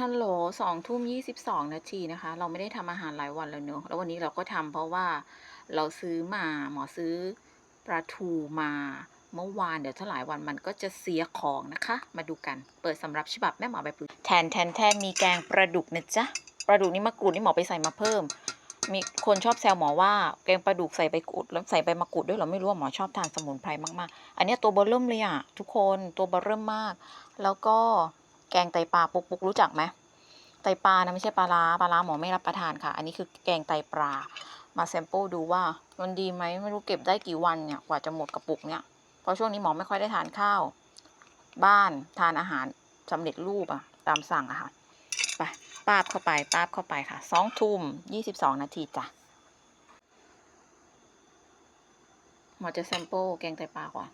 ฮัลโหลสองทุ่มยี่สิบสองนาทีนะคะ เราไม่ได้ทำอาหารหลายวันแล้วเนอะแล้ววันนี้เราก็ทำเพราะว่าเราซื้อมาหมอซื้อปลาทูมาเมื่อวานเดี๋ยวถ้าหลายวันมันก็จะเสียของนะคะ มาดูกันเปิดสำหรับฉบับแม่หมอใบปลูแทนแทนแทนมีแกงปลาดุกนะจ๊ะปลาดุกนี่มะกรูดนี่หมอไปใส่มาเพิ่ม มีคนชอบแซวหมอว่าแกงปลาดุกใส่ใบกรูดแล้วใส่ใบมะกรูดด้วยเรอไม่รู้ว่าหมอชอบทานสมุนไพรมากๆ อันเนี้ยตัวเบอร์เริ่มเลยอะทุกคนตัวเบอร์เริ่มมาก แล้วก็ แกงไตปลาปุ๊กปุ๊กรู้จักไหมไตปลานะไม่ใช่ปลาร้าปลาร้าหมอไม่รับประทานค่ะ อันนี้คือแกงไตปลา มาแซมเปิลดูว่ามันดีไหมไม่รู้เก็บได้กี่วันเนี่ยกว่าจะหมดกระปุกเนี่ยเพราะช่วงนี้หมอไม่ค่อยได้ทานข้าว บ้านทานอาหารสำเร็จรูปอะตามสั่งอะค่ะไปป้าบเข้าไปป้าบเข้าไปค่ะสองทุ่มยี่สิบสองนาทีจ้ะหมอจะแซมเปิลแกงไตปลาก่อน